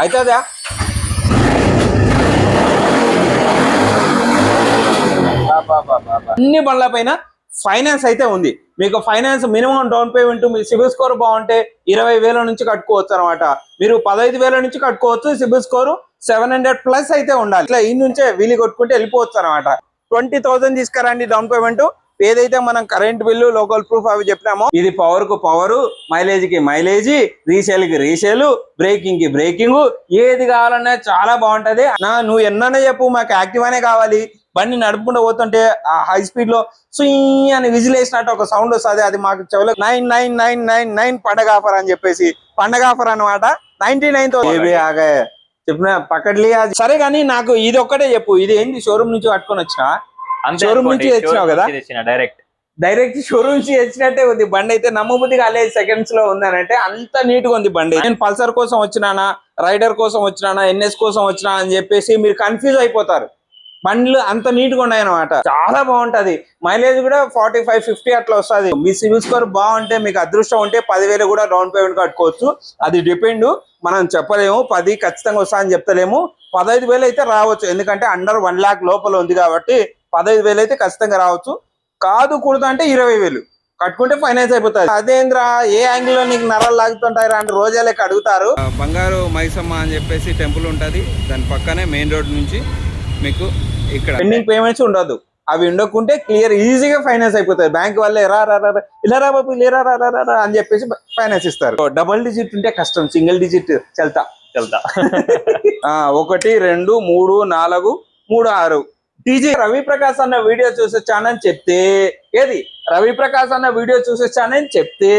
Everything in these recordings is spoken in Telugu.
అవుతుందా అన్ని బండ్ల పైన ఫైనాన్స్ అయితే ఉంది. మీకు ఫైనాన్స్ మినిమం డౌన్ పేమెంట్ మీ సిబిల్ స్కోర్ బాగుంటే ఇరవై వేల నుంచి కట్టుకోవచ్చు అనమాట మీరు పదహైదు వేల నుంచి కట్టుకోవచ్చు CIBIL score seven hundred plus అయితే ఉండాలి. ఇట్లా ఈ నుంచే వీలు కొట్టుకుంటే వెళ్ళిపోవచ్చు అనమాట ట్వంటీ థౌసండ్ తీసుకురండి డౌన్ పేమెంట్. ఏదైతే మనం కరెంట్ బిల్లు లోకల్ ప్రూఫ్ అవి చెప్పినామో ఇది పవర్కు పవర్ మైలేజ్కి మైలేజ్ రీసేల్కి రీసేల్ బ్రేకింగ్కి బ్రేకింగ్ ఏది కావాలన్నా చాలా బాగుంటది. నా నువ్వు ఎన్నన్నా చెప్పు మాకు యాక్టివ్ అనే కావాలి. బండి నడుపుకుంటూ పోతుంటే ఆ హై స్పీడ్లో సుయ్ అని విజిల్ వేసినట్టు ఒక సౌండ్ వస్తుంది. అది మాకు చెవులో nine nine nine nine nine పండగ ఆఫర్ అని చెప్పేసి పండగ ఆఫర్ అనమాట నైన్టీ నైన్తో ఆగా చెప్పిన పక్కడ్లీ అది సరే కానీ నాకు ఇది ఒక్కటే చెప్పు. ఇది ఏంది? షోరూమ్ నుంచి పట్టుకొని వచ్చినా? అనుకోండి, నుంచి తెచ్చినావు కదా? డైరెక్ట్ డైరెక్ట్ షోరూమ్ నుంచి వచ్చినట్టే ఉంది. బండి అయితే నమ్మబుద్ధి కాలేదు సెకండ్స్లో ఉంది అని అంటే అంత నీట్గా ఉంది బండి. నేను పల్సర్ కోసం వచ్చినానా రైడర్ కోసం వచ్చినానా ఎన్ఎస్ కోసం వచ్చినా అని చెప్పేసి మీరు కన్ఫ్యూజ్ అయిపోతారు. బండ్లు అంత నీట్గా ఉన్నాయి అనమాట చాలా బాగుంటది. మైలేజ్ కూడా ఫార్టీ ఫైవ్ ఫిఫ్టీ అట్లా వస్తుంది. మీ సివిల్ స్కోర్ బాగుంటే మీకు అదృష్టం ఉంటే పదివేలు కూడా డౌన్ పేమెంట్ కట్టుకోవచ్చు. అది డిపెండ్ మనం చెప్పలేము. పది ఖచ్చితంగా వస్తా అని చెప్తలేము. పదహైదు వేలు అయితే రావచ్చు. ఎందుకంటే అండర్ వన్ లాక్ లోపల ఉంది కాబట్టి పదహైదు వేలు అయితే ఖచ్చితంగా రావచ్చు. కాదు కూడదు అంటే ఇరవై వేలు. కట్టుకుంటే ఫైనాన్స్ అయిపోతుంది. అదేంద్రా ఏ యాంగిల్లో నీకు నరాలు లాగుతుంటారా అంటే రోజా లెక్క అడుగుతారు. బంగారు మైసమ్మ అని చెప్పేసి టెంపుల్ ఉంటది. దాని పక్కనే మెయిన్ రోడ్ నుంచి మీకు ఇక్కడ. పెండింగ్ పేమెంట్స్ ఉండదు. అవి ఉండకుంటే క్లియర్ ఈజీగా ఫైనాన్స్ అయిపోతుంది బ్యాంక్ వాళ్ళే రా రా రా రా, ఇలా రా బాబు ఇలా రా రా రా అని చెప్పేసి ఫైనాన్స్ ఇస్తారు. డబుల్ డిజిట్ ఉంటే కష్టం. సింగిల్ డిజిట్ చెల్తా. ఆ ఒకటి రెండు మూడు నాలుగు మూడు ఆరు. టీజీ రవి ప్రకాష్ అన్న వీడియో చూసొచ్చానని చెప్తే ఏది? రవి ప్రకాష్ అన్న వీడియో చూసొచ్చానని చెప్తే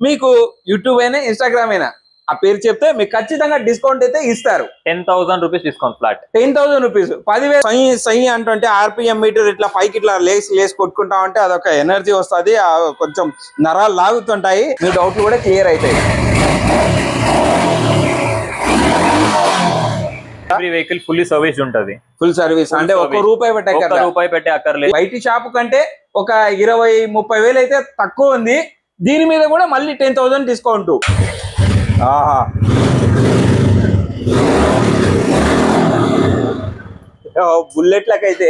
మీకు యూట్యూబ్ అయినా ఇన్స్టాగ్రామ్ అయినా ఆ పేరు చెప్తే మీకు ఖచ్చితంగా డిస్కౌంట్ అయితే ఇస్తారు. Ten thousand rupees discount flat. Ten thousand rupees. పదివేలు సై సై అంటుంటే ఆర్పిఎం మీటర్ ఇట్లా పైకి ఇట్లా లేసి లేసి కొట్టుకుంటా ఉంటే అదొక ఎనర్జీ వస్తుంది కొంచెం నరాలు లాగుతుంటాయి మీ డౌట్లు కూడా క్లియర్ అవుతాయి. ఎవ్రీ వెహికల్ ఫుల్లీ సర్వీస్ ఉంటది. ఫుల్ సర్వీస్ అంటే service. రూపాయి పెట్టక రూపాయి పెట్టే అక్కర్లేదు. బయటి షాప్ కంటే ఒక ఇరవై ముప్పై వేలు అయితే తక్కువ ఉంది. దీని మీద కూడా మళ్ళీ టెన్ థౌసండ్ డిస్కౌంట్ ఆహా. బుల్లెట్లకైతే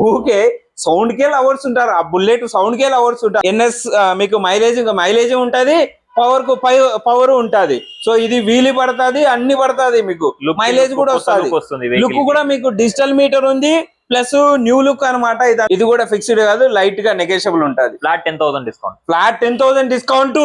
ఊకే సౌండ్ కే లవర్స్ ఉంటారు. ఆ బుల్లెట్ సౌండ్ కే లవర్స్ ఉంటారు. ఎన్ఎస్ మీకు మైలేజ్ ఇంకా మైలేజ్ ఉంటది. పవర్కు పవర్ ఉంటది. సో ఇది వీలి పడుతుంది అన్ని పడుతుంది మీకు. మైలేజ్ కూడా వస్తుంది. లుక్. కూడా మీకు డిజిటల్ మీటర్ ఉంది ప్లస్ న్యూ లుక్ అన్నమాట ఇది. కూడా ఫిక్స్డ్ కాదు లైట్గా నెగోషియబుల్ ఉంటది. Flat ten thousand discount flat ten thousand discount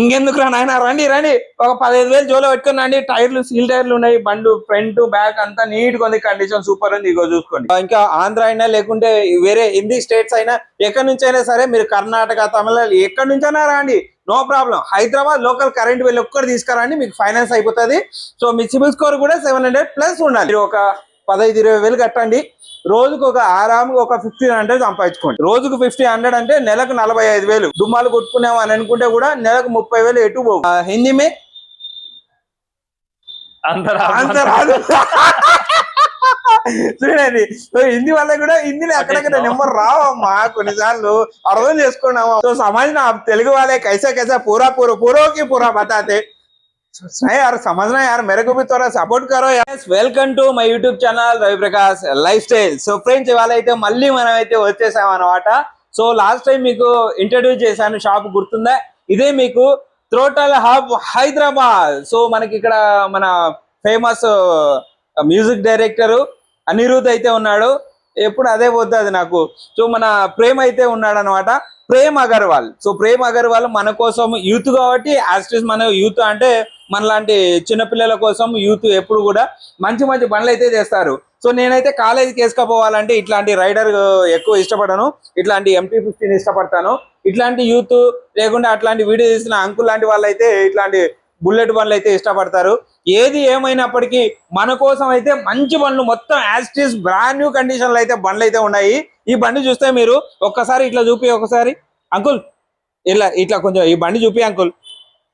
ఇంకెందుకు రా నాయన? రండి రండి. ఒక పదిహేను వేలు జోలో పెట్టుకుని రండి. టైర్లు సీల్ టైర్లు ఉన్నాయి. బండు ఫ్రంట్ బ్యాక్ అంతా నీట్గా ఉంది. కండిషన్ సూపర్ ఉంది. ఇగో చూసుకోండి. ఇంకా ఆంధ్ర అయినా లేకుంటే వేరే హిందీ స్టేట్స్ అయినా ఎక్కడి నుంచి అయినా సరే మీరు కర్ణాటక తమిళనాడు ఎక్కడి నుంచైనా రండి. No problem. Hyderabad local current bill ఒక్కటి తీసుకురండి మీకు ఫైనాన్స్ అయిపోతుంది. సో మీ సిబిల్ స్కోర్ కూడా సెవెన్ హండ్రెడ్ ప్లస్ ఉండాలి. మీరు ఒక పదహైదు ఇరవై వేలు కట్టండి. రోజుకు ఒక ఆరాముగా ఒక ఫిఫ్టీన్ హండ్రెడ్ సంపాదించుకోండి. రోజుకు ఫిఫ్టీ హండ్రెడ్ అంటే నెలకు నలభై ఐదు వేలు. దుమ్మాలు కొట్టుకున్నాం అని అనుకుంటే కూడా నెలకు ముప్పై వేలు ఎటు పోవు? హిందీ మే అంత రాదు చూడండి సో హిందీ వల్ల కూడా హిందీలో అక్కడక్కడ నెంబర్ రావమ్మా కొన్నిసార్లు అర్థం చేసుకున్నాము సో సమాజ్ నా తెలుగు వాళ్ళే कैसे कैसे पूरा पूरा पूरा की पूरा बताते नहीं यार समझना यार मेरे को भी थोड़ा సపోర్ట్ करो यार welcome to my YouTube channel Ravi Prakash lifestyle so friends ఇవాళ అయితే మళ్ళీ మనం అయితే వచ్చేసాం అనమాట సో లాస్ట్ టైం మీకు ఇంట్రడ్యూస్ చేశాను షాప్ గుర్తుందా ఇదే మీకు త్రోటల్ హబ్ హైదరాబాద్ సో మనకి ఇక్కడ మన ఫేమస్ మ్యూజిక్ డైరెక్టర్ అనిరుద్ అయితే ఉన్నాడు. ఎప్పుడు అదే పోతుంది నాకు సో మన ప్రేమ్ అయితే ఉన్నాడు అనమాట ప్రేమ్ అగర్వాల్. సో ప్రేమ్ అగర్వాల్ మన కోసం యూత్ కాబట్టి యాస్టిస్ మన యూత్ అంటే మనలాంటి చిన్నపిల్లల కోసం యూత్ ఎప్పుడు కూడా మంచి మంచి పనులు అయితే చేస్తారు. సో నేనైతే కాలేజీకి వేసుకపోవాలంటే ఇట్లాంటి రైడర్ ఎక్కువ ఇష్టపడను. ఇట్లాంటి ఎంటీ ఫిఫ్టీన్ ఇష్టపడతాను. ఇట్లాంటి యూత్ లేకుండా అట్లాంటి వీడియో తీసిన అంకుల్ లాంటి వాళ్ళైతే ఇట్లాంటి బుల్లెట్ బండ్లు అయితే ఇష్టపడతారు. ఏది ఏమైనప్పటికీ మన కోసం అయితే మంచి బండ్లు మొత్తం యాస్టిస్ బ్రాండ్ న్యూ కండిషన్లు అయితే బండ్లు అయితే ఉన్నాయి. ఈ బండి చూస్తే మీరు ఒక్కసారి ఇట్లా చూపి ఒకసారి. అంకుల్ ఇట్లా ఇట్లా కొంచెం ఈ బండి చూపి అంకుల్.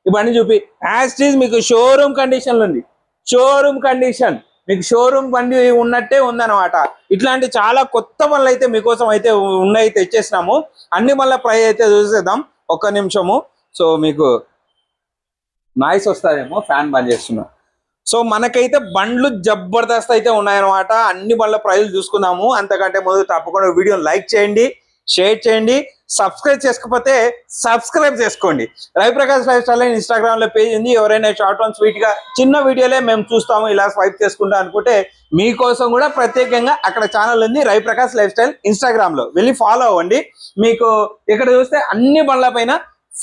ఈ బండి చూపి. యాస్టిస్ మీకు షోరూమ్ కండిషన్లు ఉంది. షోరూమ్ కండిషన్ మీకు షోరూమ్ బండి ఉన్నట్టే ఉందన్నమాట. ఇట్లాంటి చాలా కొత్త బండ్లు అయితే మీకోసం అయితే ఉన్నాయి తెచ్చేసినాము. అన్ని మళ్ళీ ప్రై అయితే చూసేద్దాం. ఒక్క నిమిషము. సో మీకు నాయిస్ వస్తుందేమో ఫ్యాన్ బంద్ చేస్తున్నాం. సో మనకైతే బండ్లు జబర్దస్త్ అయితే ఉన్నాయన్నమాట. అన్ని బండ్ల ప్రైజులు చూసుకుందాము. అంతకంటే ముందు తప్పకుండా వీడియో లైక్ చేయండి షేర్ చేయండి సబ్స్క్రైబ్ చేసుకోకపోతే సబ్స్క్రైబ్ చేసుకోండి. రవిప్రకాష్ లైఫ్ స్టైల్ అని ఇన్స్టాగ్రామ్లో పేజ్ ఉంది. ఎవరైనా షార్ట్ అండ్ స్వీట్గా చిన్న వీడియోలే మేము చూస్తాము ఇలా స్వైప్ చేసుకుంటా అనుకుంటే మీకోసం కూడా ప్రత్యేకంగా అక్కడ ఛానల్ ఉంది రవిప్రకాష్ లైఫ్ స్టైల్ ఇన్స్టాగ్రామ్లో. వెళ్ళి ఫాలో అవ్వండి. మీకు ఇక్కడ చూస్తే అన్ని బండ్ల పైన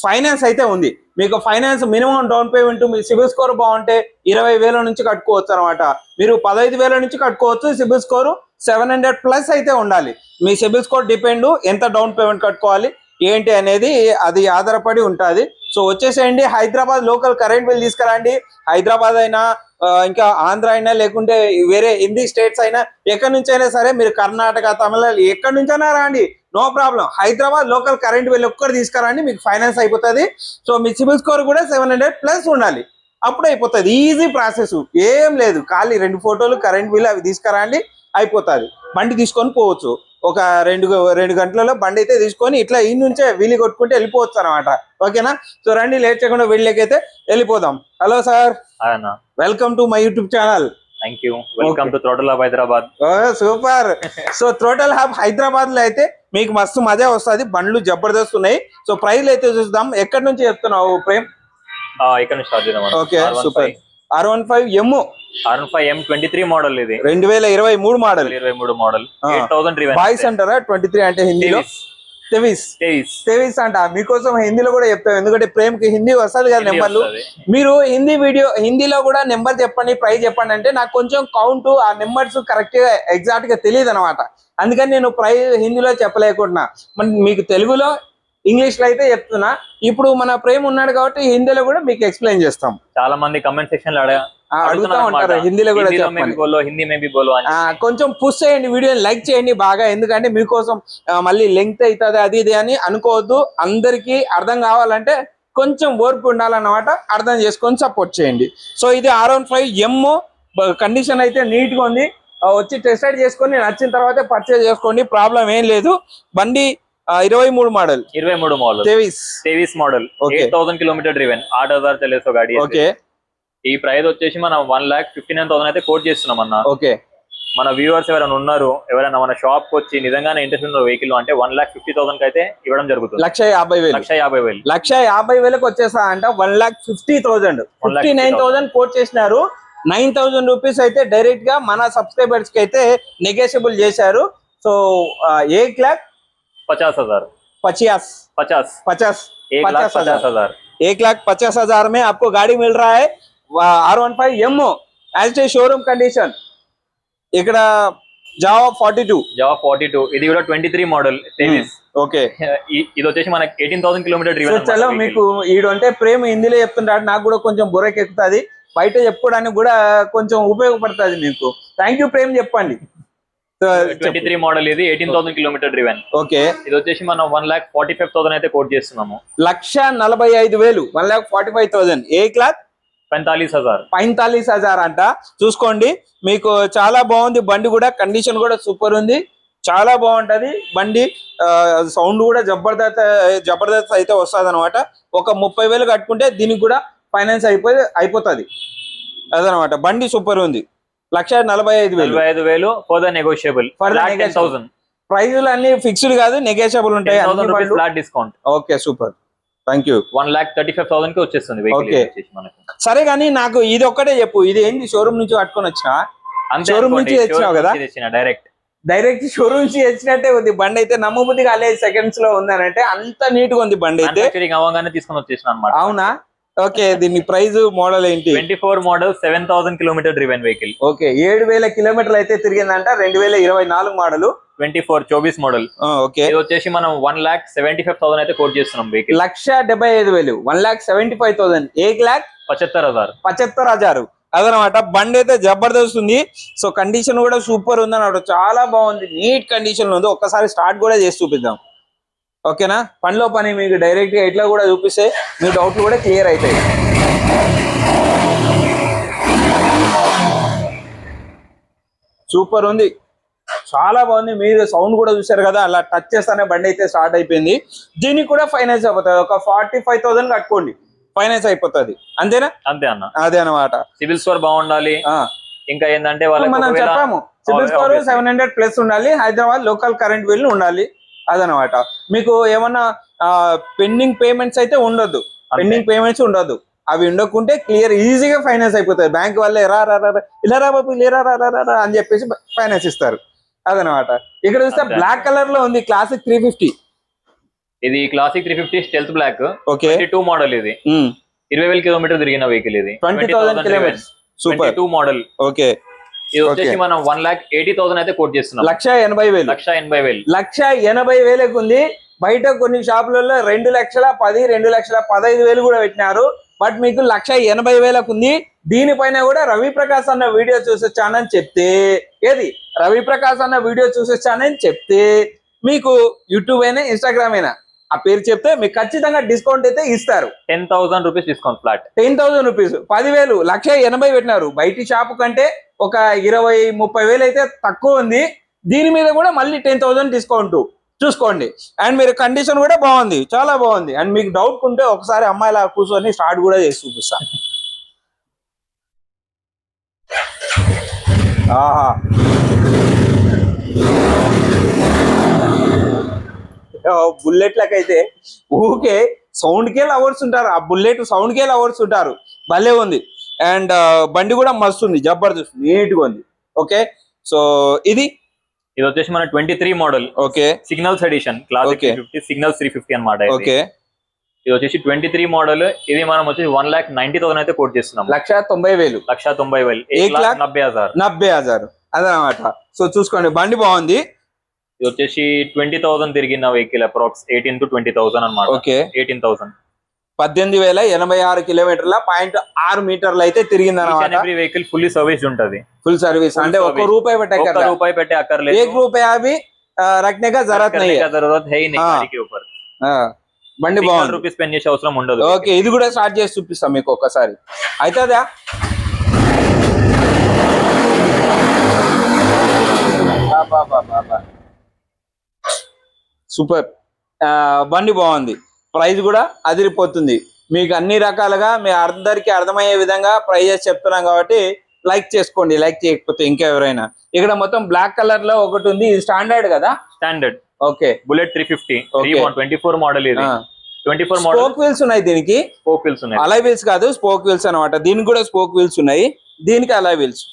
ఫైనాన్స్ అయితే ఉంది. మీకు ఫైనాన్స్ మినిమం డౌన్ పేమెంట్ మీ సిబిల్ స్కోర్ బాగుంటే ఇరవై వేల నుంచి కట్టుకోవచ్చు అనమాట మీరు పదహైదు వేల నుంచి కట్టుకోవచ్చు CIBIL score seven hundred plus అయితే ఉండాలి. మీ సిబిల్ స్కోర్ డిపెండ్ ఎంత డౌన్ పేమెంట్ కట్టుకోవాలి ఏంటి అనేది అది ఆధారపడి ఉంటుంది. సో వచ్చేసేయండి. హైదరాబాద్ లోకల్ కరెంట్ బిల్ తీసుకురండి. హైదరాబాద్ అయినా ఇంకా ఆంధ్ర అయినా లేకుంటే వేరే హిందీ స్టేట్స్ అయినా ఎక్కడి నుంచి అయినా సరే మీరు కర్ణాటక తమిళనాడు ఎక్కడి నుంచైనా రాండి. No problem Hyderabad local current bill ఒక్కటి తీసుకురండి మీకు ఫైనాన్స్ అయిపోతుంది. సో మీ సిబిల్ స్కోర్ కూడా సెవెన్ హండ్రెడ్ ప్లస్ ఉండాలి. అప్పుడు అయిపోతుంది. ఈజీ ప్రాసెస్ ఏం లేదు. ఖాళీ రెండు ఫోటోలు కరెంట్ బిల్ అవి తీసుకురండి అయిపోతుంది. బండి తీసుకొని పోవచ్చు. ఒక రెండు రెండు గంటలలో బండి అయితే తీసుకొని ఇట్లా ఈ నుంచే వీలు కొట్టుకుంటే వెళ్ళిపోవచ్చు అనమాట ఓకేనా? సో రండి లేట్ చేయకుండా వీళ్ళకైతే వెళ్ళిపోదాం. Hello sir welcome to my YouTube channel thank you welcome to throttle Hyderabad super so total hub హైదరాబాద్లో అయితే మీకు మస్తు మజా వస్తుంది బండ్లు జబర్దస్త్ ఉన్నాయి సో ప్రైస్ అయితే చూద్దాం. ఎక్కడి నుంచి చెప్తున్నావు ప్రేమ్? ఇక్కడ నుంచి స్టార్ట్ చేద్దాం okay super. R one five M R five M twenty three model ఇది. రెండు వేల ఇరవై మూడు మోడల్ ఇరవై మూడు మోడల్ బాయ్స్ అంటారా? ట్వంటీ త్రీ అంటే హిందీలో? తెవిస్ తెవిస్ అంట. మీకోసం హిందీలో కూడా చెప్తాం. ఎందుకంటే ప్రేమ్కి హిందీ వస్తుంది కదా నెంబర్లు. మీరు హిందీ వీడియో హిందీలో కూడా నెంబర్ చెప్పండి ప్రైస్ చెప్పండి అంటే నాకు కొంచెం కౌంట్ ఆ నెంబర్స్ కరెక్ట్గా ఎగ్జాక్ట్గా తెలియదు అనమాట అందుకని నేను ప్రైస్ హిందీలో చెప్పలేకుండా మరి మీకు తెలుగులో ఇంగ్లీష్లో అయితే చెప్తున్నా. ఇప్పుడు మన ప్రేమ్ ఉన్నాడు కాబట్టి హిందీలో కూడా మీకు ఎక్స్ప్లెయిన్ చేస్తాం. చాలా మంది కమెంట్ సెక్షన్లో అడగ అడుగుతా హిందీ కొంచెం పుష్ చేయండి వీడియోని లైక్ చేయండి బాగా. ఎందుకంటే మీకోసం మళ్ళీ లెంగ్త్ అవుతుంది అది ఇది అని అనుకోవద్దు. అందరికి అర్థం కావాలంటే కొంచెం ఓర్పు ఉండాలన్నమాట. అర్థం చేసుకొని సపోర్ట్ చేయండి. సో ఇది R one five M condition అయితే నీట్గా ఉంది. వచ్చి టెస్ట్ రైడ్ చేసుకొని నచ్చిన తర్వాత పర్చేజ్ చేసుకోండి. ప్రాబ్లం ఏం లేదు. బండి ఇరవై మూడు మోడల్ ఇరవై మూడు model model okay thousand kilometre driven ఆట్ తెలుసు గాడి ఓకే ఈ ప్రైస్ వచ్చేసి మనం one lakh fifty nine thousand అయితే కోట్ చేస్తున్నాం అన్న ఓకే మన వ్యూవర్స్ ఎవరైనా ఉన్నారు ఎవరైనా మన షాప్ కి వచ్చి నిజంగానే ఇంట్రెస్ట్ ఉన్న వెహికల్ అంటే వన్ లాక్ ఫిఫ్టీ థౌసండ్ అయితే ఇవ్వడం జరుగుతుంది లక్ష యాభై వేలు లక్ష యాభై వేలు లక్ష యాభై వేలకు వచ్చేసా అంట one lakh fifty thousand fifty nine thousand quote చేసినారు నైన్ థౌసండ్ రూపీస్ అయితే డైరెక్ట్ గా మన సబ్స్క్రైబర్స్ కి అయితే నెగోషియబుల్ చేశారు సో ఏక్ లాక్ पचास हजार पचास पचास पचास एक लाख पचास हजार। पचास हजार एक लाख पचास हजार में आपको गाड़ी मिल रहा है R one five M as it showroom condition ఇక్కడ Jawa forty two Jawa forty two ఇది కూడా ట్వంటీ త్రీ మోడల్ ఓకే ఇది వచ్చేసి మనకి ఎయిటీన్ థౌసండ్ కిలోమీటర్ చాలా మీకు ఈడంటే ప్రేమ హిందీలో చెప్తుంటాడు నాకు కూడా కొంచెం బుర్రకి ఎక్కుతుంది బయట చెప్పుకోవడానికి కూడా కొంచెం ఉపయోగపడుతుంది మీకు. థ్యాంక్ యూ ప్రేమ్ చెప్పండి. ట్వంటీ త్రీ మోడల్ ఇది eighteen thousand kilometre driven okay ఇది వచ్చేసి మనం one lakh forty five thousand అయితే కోట్ చేస్తున్నాము. లక్ష నలభై ఐదు వేలు one lakh forty five thousand ఏ క్లాత్ पैंतालीस हजार పైంతాలీస్ హజార్ అంట చూసుకోండి మీకు చాలా బాగుంది బండి కూడా కండిషన్ కూడా సూపర్ ఉంది చాలా బాగుంటది బండి సౌండ్ కూడా జబర్దస్త్ జబర్దస్త్ అయితే వస్తుంది అనమాట ఒక ముప్పై వేలు కట్టుకుంటే దీనికి కూడా ఫైనాన్స్ అయిపోయి అయిపోతుంది అదనమాట బండి సూపర్ ఉంది లక్ష నలభై ఐదు వేలు నలభై ఐదు వేలు further negotiable Further flat ten negotiable. Thousand ప్రైజులు అన్ని ఫిక్స్డ్ కాదు నెగోషియబుల్ ఉంటాయి టెన్ థౌసండ్ అన్ని రూపీస్ బండ్లు. Flat discount okay super thank you one lakh thirty five థౌసండ్కి వచ్చేస్తుంది మనకు. సరే కానీ నాకు ఇది ఒక్కటే చెప్పు. ఇది ఏంది? షోరూమ్ నుంచి పట్టుకొని వచ్చినా? అనుకోండి, నుంచి తెచ్చినావు showroom కదా? డైరెక్ట్ డైరెక్ట్ షోరూమ్ నుంచి వచ్చినట్టే ఉంది. బండి అయితే నమ్మబుద్ధి కాలేదు సెకండ్స్లో ఉంది అంటే అంత నీట్గా ఉంది బండి అయితే. తీసుకొని వచ్చేసిన అనమాట అవునా? ఓకే దీని ప్రైస్ మోడల్ ఏంటి? Twenty four model seven thousand kilometer driven vehicle okay ఏడు వేల కిలోమీటర్లు అయితే తిరిగిందంట రెండు వేల ఇరవై నాలుగు మోడల్. ట్వంటీ ఫోర్ చౌబీస్ మోడల్. ఓకే. ఇది వచ్చేసి మనం one lakh seventy five thousand అయితే కోట్ చేస్తున్నాం వెహికల్ లక్ష డెబ్బై ఐదు వేలు one lakh seventy five thousand. ఏక్ లాక్? పచహత్తర్ హజార్ పచత్తర్ హజారు అదనమాట బండి అయితే జబర్దస్త్ ఉంది సో కండిషన్ కూడా సూపర్ ఉంది అన్నమాట చాలా బాగుంది నీట్ కండిషన్ ఉంది. ఒక్కసారి స్టార్ట్ కూడా చేసి చూపిద్దాం. ఓకేనా? పనిలో పని మీకు డైరెక్ట్గా ఇట్లా కూడా చూపిస్తే మీ డౌట్లు కూడా క్లియర్ అవుతాయి. సూపర్ ఉంది. చాలా బాగుంది. మీరు సౌండ్ కూడా చూసారు కదా అలా టచ్ చేస్తానే బండి అయితే స్టార్ట్ అయిపోయింది. దీనికి కూడా ఫైనాన్స్ అయిపోతుంది. ఒక ఫార్టీ ఫైవ్ థౌసండ్ కట్టుకోండి. ఫైనాన్స్ అయిపోతుంది. అంతేనా? అంతే అన్న. అదే అనమాట సివిల్ స్కోర్ బాగుండాలి. ఇంకా ఏంటంటే మనం చెప్పాము. CIBIL score. Seven hundred plus ఉండాలి. హైదరాబాద్ లోకల్ కరెంట్ బిల్ ఉండాలి. అదనమాట. మీకు ఏమన్నా పెండింగ్ పేమెంట్స్ అయితే ఉండొద్దు. పెండింగ్ పేమెంట్స్ ఉండొద్దు. అవి ఉండకుంటే క్లియర్ ఈజీగా ఫైనాన్స్ అయిపోతుంది బ్యాంక్ వాళ్ళే రా రా రా ఇలా రా బాబు ఇలా రా రా రా, అని చెప్పేసి ఫైనాన్స్ ఇస్తారు. అదనమాట. ఇక్కడ చూస్తే. బ్లాక్ కలర్లో ఉంది క్లాసిక్ త్రీ ఫిఫ్టీ ఇది classic three fifty stealth black okay two model ఇది. ఇరవై వేల కిలోమీటర్ తిరిగిన వెహికల్ ఇది. Twenty thousand kilometres super two model okay ఇది వచ్చేసి. మనం వన్ లాక్ ఎయిటీ థౌసండ్ అయితే కోట్ చేస్తున్నాం. లక్ష ఎనభై వేలు. లక్ష ఎనభై వేలు. లక్ష ఎనభై వేలకు ఉంది. బయట కొన్ని షాపులలో రెండు లక్షల పది రెండు లక్షల పదహైదు వేలు కూడా పెట్టినారు. బట్ మీకు లక్ష ఎనభై వేలకు ఉంది. దీనిపైన కూడా రవి ప్రకాష్ అన్న వీడియో చూసొచ్చానని చెప్తే ఏది? రవి ప్రకాష్ అన్న వీడియో చూసొచ్చానని చెప్తే మీకు యూట్యూబ్ అయినా ఇన్స్టాగ్రామ్ అయినా ఆ పేరు చెప్తే మీకు ఖచ్చితంగా డిస్కౌంట్ అయితే ఇస్తారు. Ten thousand rupees discount flat. Ten thousand rupees. పదివేలు లక్ష ఎనభై పెట్టినారు. బయటి షాపు కంటే ఒక ఇరవై ముప్పై వేలు అయితే తక్కువ ఉంది. దీని మీద కూడా మళ్ళీ టెన్ థౌసండ్ డిస్కౌంట్. చూసుకోండి. అండ్ మీరు కండిషన్ కూడా బాగుంది. చాలా బాగుంది. అండ్ మీకు డౌట్ ఉంటే ఒకసారి అమ్మాయిలా కూర్చొని స్టార్ట్ కూడా చేసి చూపిస్తా. ఆహా. బుల్లెట్లకైతే ఊకే సౌండ్ కే లవర్స్ ఉంటారు. ఆ బుల్లెట్ సౌండ్ కే లవర్స్ ఉంటారు. భలే ఉంది. అండ్ బండి కూడా మస్తు ఉంది జబర్దస్త్ నీట్గా ఉంది. ఓకే? సో ఇది? ఇది వచ్చేసి మన twenty three model okay. Signals edition classic. Fifty signals three fifty అనమాట. ఓకే. ఇది వచ్చేసి ట్వంటీ త్రీ మోడల్ ఇది మనం వచ్చేసి వన్ లాక్ నైన్టీ థౌసండ్ అయితే కోట్ చేస్తున్నాం లక్ష తొంభై వేలు. లక్ష తొంభై వేలు. నబ్బే హజార్ నబ్బై హజారు అదనమాట సో చూసుకోండి. బండి బాగుంది. ఇది వచ్చేసి ట్వంటీ థౌసండ్ తిరిగిన vehicle approx eighteen to twenty thousand అనమాట ఓకే ఎయిటీన్ థౌసండ్ పద్దెనిమిది వేల ఎనభై ఆరు కిలోమీటర్ల పాయింట్ ఆరు మీటర్లు అయితే తిరిగింది అనమాట ఎవ్రీ వెహికల్ ఫుల్లీ సర్వీస్ ఉంటది ఫుల్ సర్వీస్ Full అంటే ఒక్క service. రూపాయి ఒక్క పెట్టక్కర్లేదు రూపాయి పెట్టే అక్కర్లేదు एक रुपया भी अ, रखने का जरूरत करने नहीं है का जरूरत है ही नहीं हाँ. गाड़ी के ऊपर ఆ, బండి బాగుంది రూపీస్ స్పెండ్ చేసే అవసరం ఉండదు ఓకే ఇది కూడా స్టార్ట్ చేసి చూపిస్తాం మీకు ఒక్కసారి అవుతుందా సూపర్. బండి బాగుంది. ప్రైస్ కూడా అదిరిపోతుంది. మీకు అన్ని రకాలుగా మీ అందరికి అర్థమయ్యే విధంగా ప్రైజెస్ చెప్తున్నాం కాబట్టి లైక్ చేసుకోండి. లైక్ చేయకపోతే ఇంకా ఎవరైనా ఇక్కడ మొత్తం బ్లాక్ కలర్లో ఒకటి ఉంది. ఇది స్టాండర్డ్ కదా? Standard. Okay. Bullet three fifty. Twenty four model ఇది. Twenty four model. Spoke wheels ఉన్నాయి దీనికి? ఫోర్ పిల్స్ ఉన్నాయి. అలై వీల్స్ కాదు స్పోక్ వీల్స్ అన్నమాట. దీనికి కూడా స్పోక్ వీల్స్ ఉన్నాయి. దీనికి అలై వీల్స్.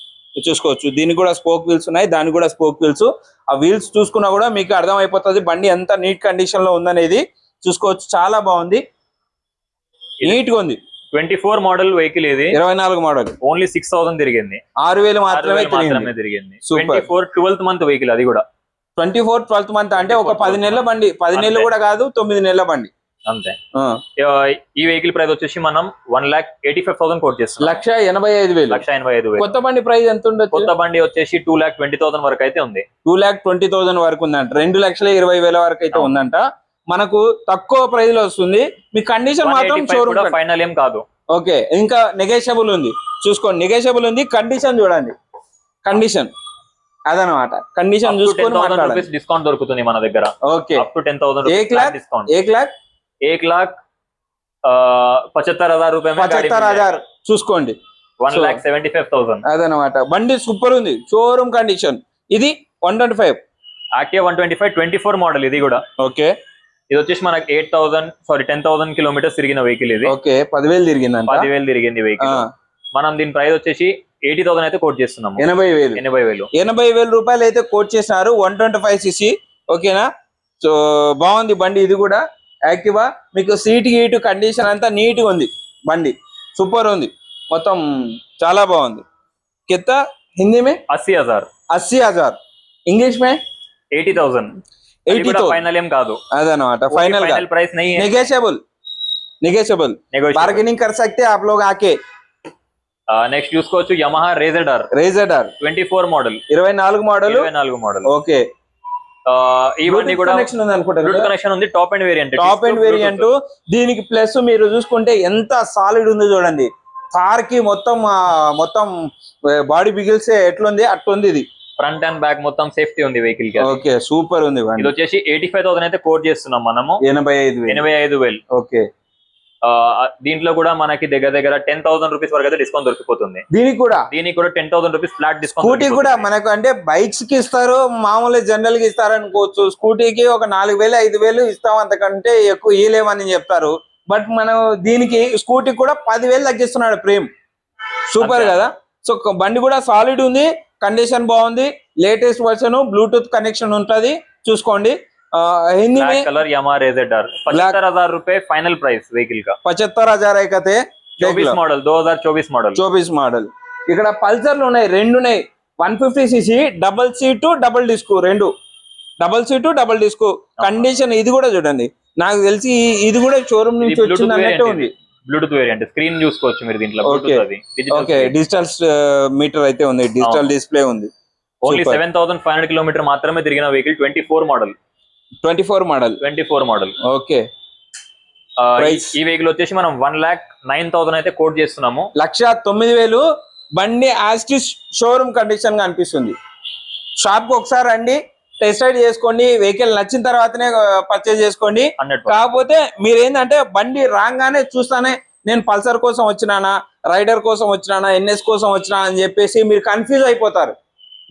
చూసుకోవచ్చు. దీనికి కూడా స్పోక్ వీల్స్ ఉన్నాయి. దానికి కూడా స్పోక్ వీల్స్. ఆ వీల్స్ చూసుకున్నా కూడా మీకు అర్థం అయిపోతుంది బండి ఎంత నీట్ కండిషన్లో ఉందనేది చూసుకోవచ్చు. చాలా బాగుంది. నీట్గా ఉంది. ట్వంటీ ఫోర్ మోడల్ వెహికల్ ఇది. ఇరవై నాలుగు మోడల్. ఓన్లీ సిక్స్ థౌసండ్ తిరిగింది. ఆరు వేలు మాత్రమే తిరిగింది. Twenty four twelfth month vehicle అది కూడా. ట్వంటీ ఫోర్ ట్వెల్త్ మంత్ అంటే ఒక 24th పది నెలల బండి. పది నెలలు. కూడా కాదు తొమ్మిది నెలల బండి. అంతే. ఈ వెహికల్ ప్రైస్ వచ్చేసి మనం one lakh eighty five thousand quote చేస్తాం లక్ష ఎనభై ఐదు వేలు. లక్ష ఎనభై ఐదు కొత్త బండి ప్రైస్ ఎంత ఉండదు కొత్త బండి వచ్చేసి టూ లాక్ ట్వంటీ థౌసండ్ వరకు అయితే ఉంది. టూ లాక్ ట్వంటీ థౌసండ్ వరకు ఉందంట. రెండు లక్షల ఇరవై వేల వరకు అయితే ఉందంట. మనకు తక్కువ ప్రైస్లో వస్తుంది. మీ కండిషన్ మాత్రం షోరూమ్ ఫైనల్ ఏం కాదు. ఓకే ఇంకా నెగేషియబుల్ ఉంది. చూసుకోండి నెగేషియబుల్ ఉంది. కండిషన్ చూడండి. కండిషన్. అదనమాట. కండిషన్ చూసుకొని డిస్కౌంట్ దొరుకుతుంది మన దగ్గర. Okay. Ten to ten thousand discount ఏ క్లాక్ एक लाख पचहत्तर हजार रुपए में गाड़ी పచహత్తర్ హజార్ చూసుకోండి one So- lakh seventy five thousand అదనమాట బండి సూపర్ ఉంది షోరూమ్ కండిషన్ ఇది one twenty five RTA one twenty five twenty four model ఇది కూడా ఓకే ఇది వచ్చేసి మనకి eight thousand sorry ten thousand kilometres తిరిగిన వెహికల్ ఇది ఓకే పదివేలు తిరిగిందంట పదివేలు తిరిగింది ఆ, వెహికల్ మనం దీని ప్రైస్ వచ్చేసి ఎయిటీ థౌసండ్ అయితే కోట్ చేస్తున్నాము ఎనభై వేలు ఎనభై వేలు ఎనభై వేల రూపాయలు అయితే కోట్ చేసినారు వన్ ట్వంటీ ఫైవ్ సిసి ఓకేనా సో బాగుంది బండి ఇది కూడా యాక్టివా? మీకు సీట్ గీటు కండిషన్ అంతా నీట్గా ఉంది. బండి సూపర్ ఉంది. మొత్తం చాలా బాగుంది. కిత్త? హిందీ మే? అస్సీ హజార్. అస్సీ హజార్. ఇంగ్లీష్ మే? Eighty thousand. ఎయిటీ ఫైనల్ ఏం కాదు. అదనమాట final price negotiable negotiable bargaining కర్ సక్తే ఆప్ లోగ్ ఆకే నెక్స్ట్ చూసుకోవచ్చు Yamaha Ray ZR Ray ZR twenty four model ఇరవై నాలుగు మోడల్ ఇరవై నాలుగు మోడల్ ఓకే కూడా కనెక్షన్ ఉంది బ్లూటూత్ కనెక్షన్ ఉంది top and variant top and variant దీనికి ప్లస్ మీరు చూసుకుంటే ఎంత సాలిడ్ ఉందో చూడండి. కార్కి మొత్తం మొత్తం బాడీ బిగిల్సే ఎట్లుంది? అట్లుంది ఇది. ఫ్రంట్ అండ్ బ్యాక్ మొత్తం సేఫ్టీ ఉంది వెహికల్కి. ఓకే సూపర్ ఉంది ఇది వచ్చేసి ఎయిటీ ఫైవ్ థౌసండ్ అయితే కోట్ చేస్తున్నాం మనము. ఎనభై ఐదు ఎనభై ఐదు వేలు. ఓకే దీంట్లో కూడా మనకి దగ్గర దగ్గర టెన్ థౌసండ్ రూపీస్ వరకు అయితే డిస్కౌంట్ దొరికిపోతుంది. దీనికి కూడా? దీనికి కూడా ten thousand rupees flat discount scooty కూడా మనకు అంటే బైక్స్కి ఇస్తారు మామూలు జనరల్గా ఇస్తారు అనుకోవచ్చు. స్కూటీకి ఒక నాలుగు వేలు ఐదు వేలు ఇస్తాం అంతకంటే ఎక్కువ ఇయలేమని చెప్తారు. బట్ మనం దీనికి స్కూటీ కూడా పదివేలు తగ్గిస్తున్నాడు ప్రేమ్. సూపర్. కదా? సో బండి కూడా సాలిడ్ ఉంది కండిషన్ బాగుంది లేటెస్ట్ వర్షన్ బ్లూటూత్ కనెక్షన్ ఉంటది. చూసుకోండి. ఆ, హిందీ ब्लैक में कलर यमा रेजेड आर पचहत्तर हजार रूपए फाइनल प्राइस व्हीकल का పచహత్తర్ హజార్ అయితే चौबीस मॉडल दो हजार चौबीस मॉडल చోబీస్ మోడల్ ఇక్కడ పల్సర్లు ఉన్నాయి రెండు ఉన్నాయి one fifty CC double seat double disc రెండు double seat double disc condition ఇది కూడా చూడండి నాకు తెలిసి ఈ- ఇది కూడా షోరూమ్ నుంచి వచ్చింది అన్నట్టు ఉంది బ్లూటూత్ వేరియంట్ స్క్రీన్ చూసుకోవచ్చు మీరు దీంట్లో Okay. బ్లూటూత్ అది ఓకే డిజిటల్ మీటర్ అయితే ఉంది డిజిటల్ డిస్ప్లే ఉంది only Super. Seven thousand five hundred kilometre మాత్రమే తిరిగిన vehicle twenty four model twenty four model. Twenty four model. Okay? ఈ వెహికల్ వచ్చేసి మనం వన్ లాక్ నైన్ థౌసండ్ అయితే కోట్ చేస్తున్నాము. లక్ష తొమ్మిది వేలు బండి యాస్టిస్ షోరూమ్ కండిషన్గా అనిపిస్తుంది. షాప్కి ఒకసారి రండి టెస్ట్ రైడ్ చేసుకోండి వెహికల్ నచ్చిన తర్వాతనే పర్చేజ్ చేసుకోండి. కాకపోతే మీరు ఏంటంటే బండి రాగానే చూస్తానే నేను పల్సర్ కోసం వచ్చినానా రైడర్ కోసం వచ్చినానా ఎన్ఎస్ కోసం వచ్చినా అని చెప్పేసి మీరు కన్ఫ్యూజ్ అయిపోతారు.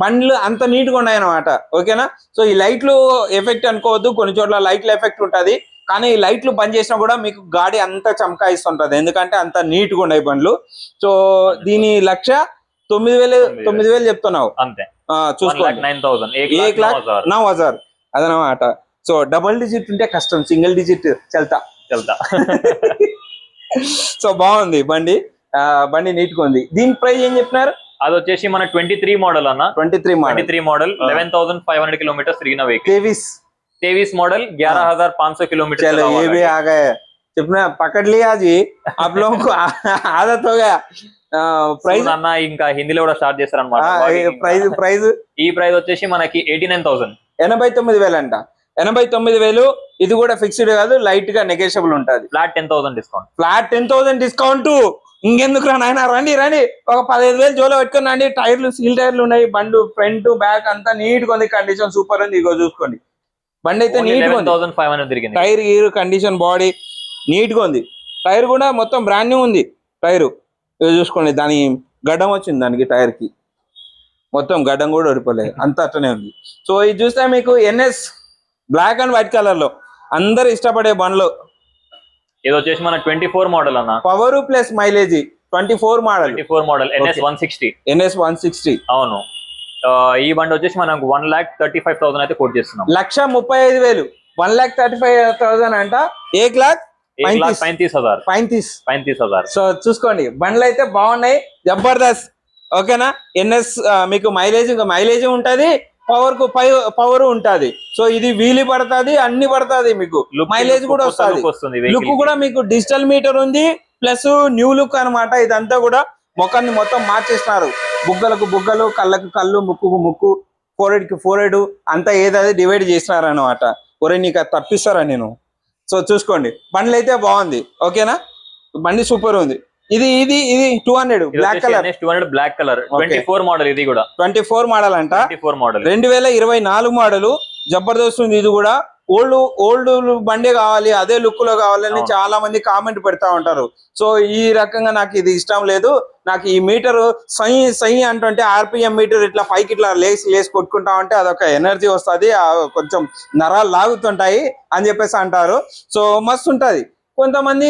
పండ్లు అంత నీట్గా ఉన్నాయన్నమాట. ఓకేనా? సో ఈ లైట్లు ఎఫెక్ట్ అనుకోవద్దు. కొన్ని చోట్ల లైట్ల ఎఫెక్ట్ ఉంటుంది. కానీ ఈ లైట్లు బంద్ చేసినా కూడా మీకు గాడి అంత చమకాయిస్తుంటుంది. ఎందుకంటే అంత నీట్గా ఉన్నాయి బండ్లు. సో దీని లక్ష తొమ్మిది వేలు తొమ్మిది వేలు. చెప్తున్నావు. అంతే. చూసుకోండి. ఏ లాక్ నవ్ హజార్. అదనమాట. సో డబుల్ డిజిట్ ఉంటే కష్టం. సింగిల్ డిజిట్ చెల్తా. చెల్తా. సో బాగుంది బండి. బండి నీట్గా ఉంది. దీని ప్రైస్ ఏం చెప్పినారు అది వచ్చేసి మన ట్వంటీ త్రీ మోడల్ అన్న. Twenty three twenty three model eleven thousand five hundred kilometres తిరిగిన వెహికల్. तेईस మోడల్ मॉडल హజార్ हजार पाँच सौ किलोमीटर चलो चला हुआ ప్రైజ్. అన్న ఇంకా హిందీలో కూడా స్టార్ట్ చేస్తారు అనమాట ప్రైజ్ ప్రైజ్. ఈ ప్రైజ్ వచ్చేసి మనకి ఎయిటీ నైన్ థౌసండ్. ఎనభై తొమ్మిది వేలు అంట ఎనభై తొమ్మిది వేలు ఇది కూడా ఫిక్స్డ్ కాదు లైట్గా నెగోషియబుల్ ఉంటుంది. Flat ten thousand discount. Flat ten thousand discount. ఇంకెందుకు రా నాయన? రండి రండి. ఒక పదిహేను వేలు జోలో పెట్టుకుని రండి. టైర్లు సీల్ టైర్లు ఉన్నాయి. బండు ఫ్రంట్ బ్యాక్ అంతా నీట్గా ఉంది. కండిషన్ సూపర్ ఉంది. ఇగో చూసుకోండి. బండి అయితే నీట్గా ఉంది. థౌసండ్ ఫైవ్ హండ్రెడ్ తిరిగింది. టైర్ గీరు కండిషన్ బాడీ నీట్గా ఉంది. టైర్ కూడా మొత్తం బ్రాండ్ న్యూ ఉంది. టైరు. ఇగో చూసుకోండి. దాని గడ్డం వచ్చింది దానికి టైర్కి మొత్తం గడ్డం కూడా ఓడిపోలేదు అంత అట్లనే ఉంది. సో ఇది చూస్తే మీకు ఎన్ఎస్ బ్లాక్ అండ్ వైట్ కలర్లో అందరు ఇష్టపడే బండ్లు. ఇది వచ్చేసి మన ట్వంటీ ఫోర్ మోడల్ అన్న. Power plus mileage twenty four model. Twenty four model NS one sixty. NS one sixty. అవును. ఈ బండి వచ్చేసి మనకు one lakh thirty five thousand అయితే కోట్ చేస్తున్నాం. లక్ష ముప్పై ఐదు వేలు. One lakh thirty five thousand అంట. ఏక్ లాక్ పైంతీస్. హజార్. పైంతీస్. పైంతీస్ హజార్. సో చూసుకోండి. బండ్లు అయితే బాగున్నాయి. జబర్దస్త్. ఓకేనా? ఎన్ఎస్ మీకు మైలేజ్ ఇంకా మైలేజ్ ఉంటుంది. పవర్కు పవర్ ఉంటది. సో ఇది వీలు పడుతుంది అన్ని పడుతుంది మీకు. మైలేజ్ కూడా వస్తుంది. లుక్ కూడా మీకు డిజిటల్ మీటర్ ఉంది ప్లస్ న్యూ లుక్ అన్నమాట. ఇదంతా కూడా ముఖాన్ని మొత్తం మార్చేస్తున్నారు. బుగ్గలకు బుగ్గలు కళ్ళకు కళ్ళు ముక్కుకు ముక్కు ఫోరెడ్కి ఫోరెడ్ అంతా ఏదైతే డివైడ్ చేసినారు అనమాట ఒరే నీకు అది తప్పిస్తారా నేను? సో చూసుకోండి. బండ్లు అయితే బాగుంది. ఓకేనా? బండి సూపర్ ఉంది. ఇది ఇది ఇది two hundred black colour two hundred black colour twenty four model ఇది కూడా. ట్వంటీ ఫోర్ మోడల్ అంట. ఫోర్ మోడల్ రెండు వేల ఇరవై నాలుగు మోడల్ జబర్దస్త్ ఉంది ఇది కూడా. ఓల్డ్ ఓల్డ్ బండే కావాలి అదే లుక్లో కావాలని. చాలా మంది కామెంట్ పెడతా ఉంటారు. సో ఈ రకంగా నాకు ఇది ఇష్టం లేదు. నాకు ఈ మీటర్ సై సై అంటుంటే ఆర్పిఎం మీటర్ ఇట్లా పైకి ఇట్లా లేసి లేసి కొట్టుకుంటా ఉంటే అదొక ఎనర్జీ వస్తుంది. కొంచెం నరాలు లాగుతుంటాయి అని చెప్పేసి అంటారు. సో మస్తు ఉంటది. కొంతమంది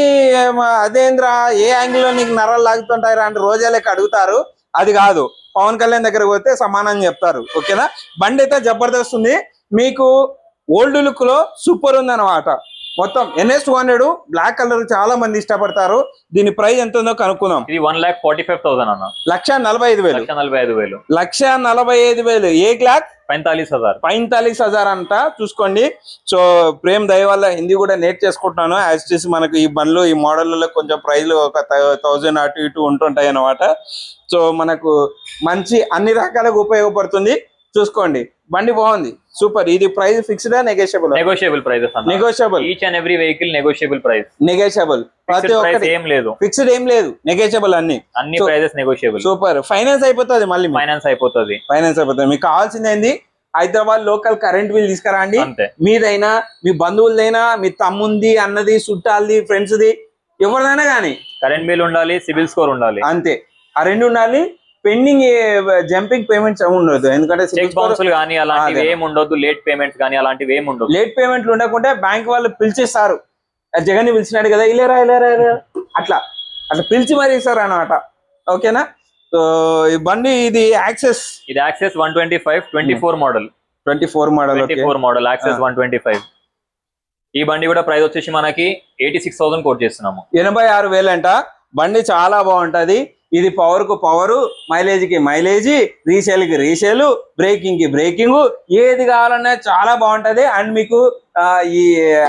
అదేంద్రా ఏ యాంగిల్లో నీకు నరాలు లాగుతుంటాయి అంటే రోజా లెక్క అడుగుతారు. అది కాదు. పవన్ కళ్యాణ్ దగ్గర పోతే సమానం చెప్తారు. ఓకేనా? బండి అయితే జబర్దస్త్ ఉంది. మీకు ఓల్డ్ లుక్లో సూపర్ ఉంది అనమాట మొత్తం NS two hundred black colour చాలా మంది ఇష్టపడతారు. దీని ప్రైస్ ఎంత ఉందో కనుక్కుందాం. ఇది one lakh forty five thousand అన్న. లక్ష నలభై ఐదు వేలు. నలభై ఐదు వేలు. లక్ష నలభై ఐదు వేలు. ఏక్ లాక్ పైంతాలీస్ హజార్. పైంతాలీస్ హజార్ అంట. చూసుకోండి. సో ప్రేమ్ దయ వల్ల హిందీ కూడా నేర్ట్ చేసుకుంటున్నాను. యాజ్ చేసి మనకు ఈ బండ్లు ఈ మోడళ్ళలో కొంచెం ప్రైజ్లు ఒక థౌజండ్ అటు ఇటు ఉంటుంటాయి అనమాట సో మనకు మంచి అన్ని రకాలకు ఉపయోగపడుతుంది. చూసుకోండి. బండి బాగుంది. సూపర్. ఇది ప్రైస్ ఫిక్స్డ్ నెగోషియబుల్ నెగోషియబుల్ అన్న. Negotiable each and every vehicle negotiable price negotiable ప్రతి ప్రైస్ ఒక్కటి ఏం లేదు. ఫిక్స్డ్ ఏం లేదు. నెగోషియబుల్ అన్ని. అన్ని ప్రైజెస్ నెగోషియబుల్ సూపర్. ఫైనాన్స్ అయిపోతుంది మళ్ళీ ఫైనాన్స్ అయిపోతుంది. ఫైనాన్స్ అయిపోతుంది. మీకు కావాల్సింది ఏంది? హైదరాబాద్ లోకల్ కరెంట్ బిల్ తీసుకురండి. మీదైనా మీ బంధువులదైనా మీ తమ్ముంది అన్నది చుట్టాలది ఫ్రెండ్స్ది ఎవరిదైనా కానీ కరెంట్ బిల్ ఉండాలి సిబిల్ స్కోర్ ఉండాలి. అంతే. ఆ రెండు ఉండాలి. పెండింగ్ జంపింగ్ పేమెంట్స్ ఏమి ఉండదు. ఎందుకంటే చెక్ బౌన్సులు కానీ అలాంటివి. ఏమి లేట్ పేమెంట్స్ కానీ అలాంటివి ఏమి ఉండదు లేట్ పేమెంట్లు ఉండకుంటే బ్యాంక్ వాళ్ళు పిలిచేస్తారు. జగన్ పిలిచినాడు కదా ఇలేరా ఇలేరా ఇలేరా అట్లా. అట్లా పిలిచి మరీ ఇస్తారు అనమాట ఓకేనా? సో ఈ బండి ఇది యాక్సెస్ ఇది Access one twenty five twenty four model. Twenty four model twenty four model Access one twenty five. ఈ బండి కూడా ప్రైస్ వచ్చేసి మనకి ఎయిటీ సిక్స్ థౌసండ్ కోట్ చేస్తున్నాము. ఎనభై ఆరు వేలంట. బండి చాలా బాగుంటది. ఇది పవర్ పవరు పవర్ మైలేజ్కి మైలేజ్ బ్రేకింగ్కి కి బ్రేకింగ్కి బ్రేకింగ్ ఏది కావాలన్నా చాలా బాగుంటది. అండ్ మీకు ఈ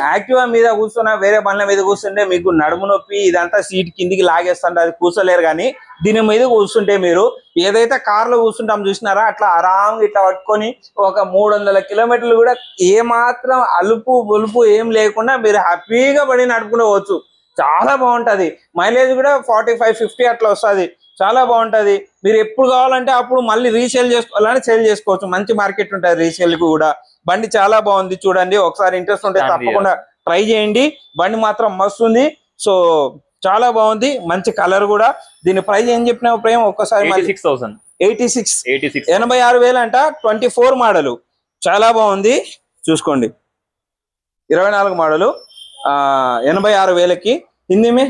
యాక్టివా మీద కూర్చున్న వేరే బండ్ల మీద కూర్చుంటే మీకు నడుము నొప్పి ఇదంతా సీట్ కిందికి లాగేస్తుంటే అది కూర్చోలేరు కానీ దీని మీద కూర్చుంటే మీరు ఏదైతే కార్లో కూర్చుంటాం చూసినారా అట్లా ఆరాంగా ఇట్లా పట్టుకొని ఒక మూడు వందల కిలోమీటర్లు కూడా ఏ మాత్రం అలుపు బొలుపు ఏం లేకుండా మీరు హ్యాపీగా పడి నడుపుకునే పోవచ్చు. చాలా బాగుంటది. మైలేజ్ కూడా ఫార్టీ ఫైవ్ ఫిఫ్టీ అట్లా వస్తుంది. చాలా బాగుంటది. మీరు ఎప్పుడు కావాలంటే అప్పుడు మళ్ళీ రీసేల్ చేసుకోవాలని సేల్ చేసుకోవచ్చు. మంచి మార్కెట్ ఉంటుంది రీసేల్కి కూడా. బండి చాలా బాగుంది చూడండి. ఒకసారి ఇంట్రెస్ట్ ఉంటే తప్పకుండా ట్రై చేయండి. బండి మాత్రం మస్తు ఉంది. సో చాలా బాగుంది. మంచి కలర్ కూడా. దీని ప్రైస్ ఏం చెప్పినావు ప్రేమ ఒక్కసారి six thousand eighty six eighty six ఎనభై ఆరు వేలు అంట. ట్వంటీ ఫోర్ మోడలు చాలా బాగుంది. చూసుకోండి. ఇరవై నాలుగు మోడలు ఎనభై ఆరు వేలకి హిందీ మే?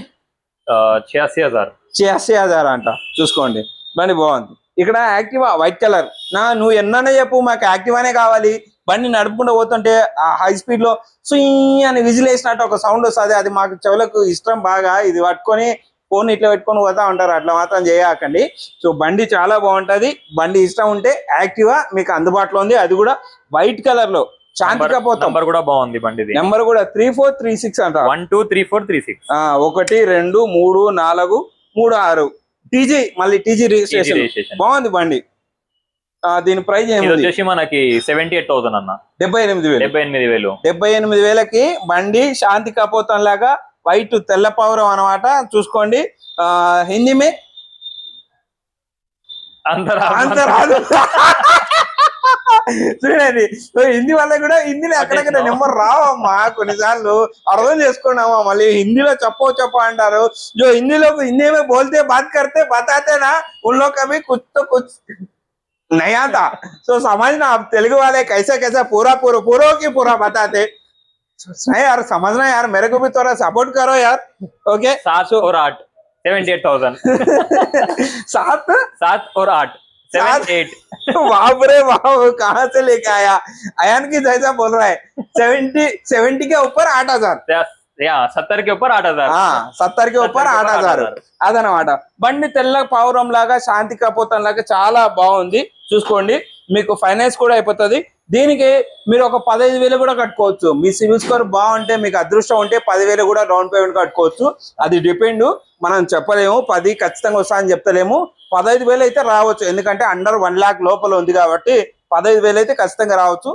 ఛియాసీ హజార్ చేసే హజార్ అంట. చూసుకోండి. బండి బాగుంది. ఇక్కడ యాక్టివా? White colour. నా నువ్వు ఎన్నైనా చెప్పు మాకు యాక్టివానే కావాలి. బండి నడుపుకుంటూ పోతుంటే ఆ హై స్పీడ్లో సుయ్ అని విజిల్ వేసినట్టు ఒక సౌండ్ వస్తుంది. అది మాకు చెవులకు ఇష్టం బాగా. ఇది పట్టుకొని ఫోన్ ఇట్లా పెట్టుకొని పోతా ఉంటారు. అట్లా మాత్రం చేయకండి. సో బండి చాలా బాగుంటది. బండి ఇష్టం ఉంటే యాక్టివా? మీకు అందుబాటులో ఉంది. అది కూడా వైట్ కలర్లో శాంతిగా పోతాం. నంబర్ కూడా బాగుంది బండిది. నెంబర్ కూడా త్రీ ఫోర్ త్రీ సిక్స్ అంట. One two three four three six ఒకటి రెండు మూడు నాలుగు మూడు ఆరు. టీజీ మళ్ళీ టీజీ రిజిస్ట్రేషన్ బాగుంది బండి. దీని ప్రైస్ ఏమిటి వచ్చేసి మనకి సెవెంటీ ఎయిట్ థౌసండ్ అన్న. డెబ్బై ఎనిమిది వేలు. డెబ్బై ఎనిమిది వేలు. డెబ్బై ఎనిమిది వేలకి బండి శాంతి కపోతం లాగా వైట్ తెల్ల పౌరం అనమాట చూసుకోండి. హిందీ మే అందరూ అంత రాదు. చూడండి సో హిందీ వల్ల కూడా హిందీలో ఎక్కడెక్కడ పట్టేసినావా? నెంబర్ రావమ్మా కొన్నిసార్లు అర్థం చేసుకున్నామా మళ్ళీ హిందీలో చెప్పో చెప్పో అంటారు जो हिंदी लोग हिंदी में बोलते बात करते बताते ना उन लोग कभी कुछ तो कुछ नहीं आता तो समझना आप तेलुगु वाले कैसे कैसे पूरा पूरा पूरा की पूरा बताते नहीं यार समझना यार मेरे को भी थोड़ा सपोर्ट करो यार ओके सात और आठ सेवेंटी एट थाउजेंड सात सात और आठ सेवन सात? एट बाप रे बाप कहाँ से लेके आया अयान की जैसा बोल रहा है सेवेंटी सेवेंटी के ऊपर आठ हजार या सत्तर के ऊपर आठ हजार సత్తర్ కి ऊपर ఆట హజారు అదనమాట బండి తెల్ల పావురం లాగా శాంతి కపోతం లాగా చాలా బాగుంది చూసుకోండి మీకు ఫైనాన్స్ కూడా అయిపోతుంది దీనికి మీరు ఒక పదహైదు వేలు కూడా కట్టుకోవచ్చు మీ సివిల్ స్కోర్ బాగుంటే మీకు అదృష్టం ఉంటే పదివేలు కూడా డౌన్ పేమెంట్ కట్టుకోవచ్చు అది డిపెండ్ మనం చెప్పలేము పది ఖచ్చితంగా వస్తా అని చెప్తలేము పదహైదు వేలు అయితే రావచ్చు. ఎందుకంటే అండర్ వన్ లాక్ లోపల ఉంది కాబట్టి పదహైదు వేలు అయితే ఖచ్చితంగా రావచ్చు.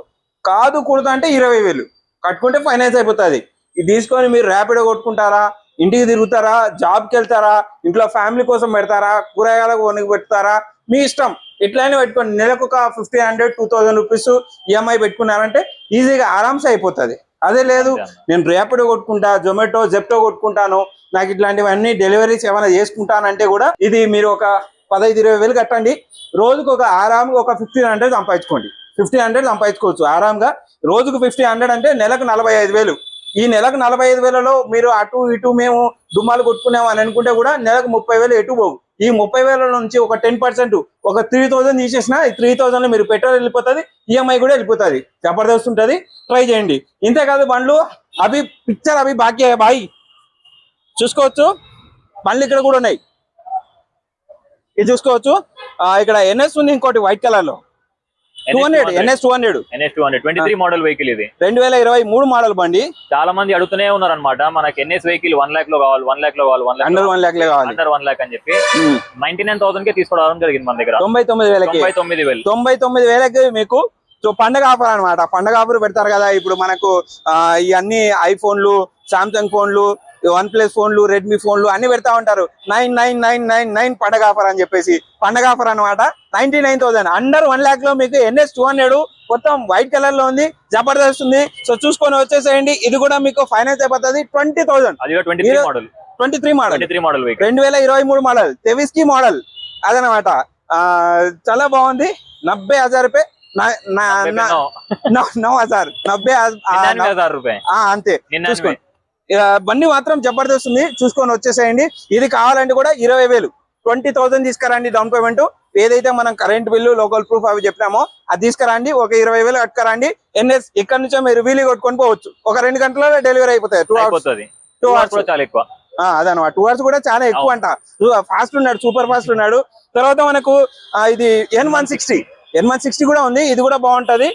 కాదు కూడదు అంటే ఇరవై వేలు. కట్టుకుంటే ఫైనాన్స్ అయిపోతుంది. ఇది తీసుకొని మీరు ర్యాపిడో కొట్టుకుంటారా? ఇంటికి తిరుగుతారా? జాబ్కి వెళ్తారా? ఇంట్లో ఫ్యామిలీ కోసం పెడతారా? కూరగాయలకు కొనికి పెడతారా? మీ ఇష్టం. ఇట్లానే పెట్టుకోండి. నెలకు ఒక fifteen hundred two thousand rupees EMI పెట్టుకున్నారంటే ఈజీగా ఆరామ్సే అయిపోతుంది. అదే లేదు. నేను ర్యాపిడో కొట్టుకుంటా జొమాటో జెప్టో కొట్టుకుంటాను. నాకు ఇట్లాంటివన్నీ డెలివరీస్ ఏమైనా చేసుకుంటానంటే కూడా ఇది మీరు ఒక పదహైదు ఇరవై వేలు కట్టండి. రోజుకు ఒక ఆరాంగా ఒక ఫిఫ్టీన్ హండ్రెడ్ సంపాదించుకోండి. ఫిఫ్టీన్ హండ్రెడ్ సంపాదించుకోవచ్చు. ఆరాంగా రోజుకు ఫిఫ్టీన్ హండ్రెడ్ అంటే నెలకు నలభై ఐదు వేలు. ఈ నెలకు నలభై ఐదు వేలలో మీరు అటు ఇటు మేము దుమ్మాలు కొట్టుకున్నాము అని అనుకుంటే కూడా నెలకు ముప్పై వేలు ఎటు పోవు. ఈ ముప్పై వేల నుంచి ఒక టెన్ పర్సెంట్ ఒక త్రీ థౌసండ్ తీసేసిన ఈ త్రీ థౌసండ్లో మీరు పెట్రోల్ వెళ్ళిపోతుంది ఈఎంఐ కూడా వెళ్ళిపోతుంది. జబర్దస్త్ ఉంటుంది ట్రై చేయండి. ఇంతేకాదు బండ్లు అవి పిక్చర్ అవి బాకీ బాయ్. చూసుకోవచ్చు. బండ్లు ఇక్కడ కూడా ఉన్నాయి. ఇది చూసుకోవచ్చు. ఇక్కడ ఎన్ఎస్ ఉంది ఇంకోటి వైట్ కలర్లో. Two hundred NS two hundred NS two hundred twenty three model vehicle ఇది. రెండు వేల ఇరవై మూడు మోడల్ బండి. చాలా మంది అడుగుతూనే ఉన్నారు అనమాట మనకి ఎన్ఎస్ వెహికల్ వన్ లాక్లో కావాలి వన్ లాక్లో కావాలి one lakh under one lakh కావాలి. అండర్ వన్ లాక్ అని చెప్పి. నైన్టీ నైన్ థౌసండ్ కే తీసుకోవడం జరిగింది మన దగ్గర. తొంభై తొమ్మిది వేలకి. తొంభై తొమ్మిది వేలు. తొంభై తొమ్మిది వేలకి మీకు. సో పండగ ఆఫర్ అనమాట పండగ ఆఫర్ పెడతారు కదా ఇప్పుడు మనకు అన్ని ఐఫోన్లు సామ్సంగ్ ఫోన్లు వన్ ప్లస్ ఫోన్లు రెడ్మీ ఫోన్లు అన్ని పెడతా ఉంటారు. Nine nine nine nine nine పండగ ఆఫర్ అని చెప్పేసి. పండగ ఆఫర్ అనమాట ninety nine thousand. Under one ల్యాక్లో మీకు ఎన్ఎస్ టూ హండ్రెడ్ మొత్తం వైట్ కలర్లో ఉంది. జబర్దస్త్ ఉంది. సో చూసుకొని వచ్చేసేయండి. ఇది కూడా మీకు ఫైనాన్స్ అయిపోతుంది. Twenty thousand twenty three model model రెండు వేల ఇరవై మూడు మోడల్ తెవిస్కి మోడల్ అదనమాట చాలా బాగుంది. నబ్బై హజార్ రూపాయ. నవ్ హజార్ నబ్బై అంతే. చూసుకోండి. బండి మాత్రం జబర్దస్త్ ఉంది చూసుకొని వచ్చేసేయండి. ఇది కావాలంటే కూడా ఇరవై వేలు. ట్వంటీ థౌసండ్ తీసుకురండి డౌన్ పేమెంట్. ఏదైతే మనం కరెంట్ బిల్లు లోకల్ ప్రూఫ్ అవి చెప్పినామో అది తీసుకురండి. ఒక ఇరవై వేలు కట్టుకురండి. ఎన్ఎస్ ఇక్కడ నుంచో మీరు వీలు కొట్టుకొని పోవచ్చు. ఒక రెండు గంటలలో డెలివరీ అయిపోతాయి. టూ అవర్స్ టూ అవర్స్ చాలా ఎక్కువ. అదనమాట. టూ అవర్స్ కూడా చాలా ఎక్కువ అంట. ఫాస్ట్ ఉన్నాడు సూపర్ ఫాస్ట్ ఉన్నాడు. తర్వాత మనకు ఇది N one sixty N one sixty కూడా ఉంది. ఇది కూడా బాగుంటది.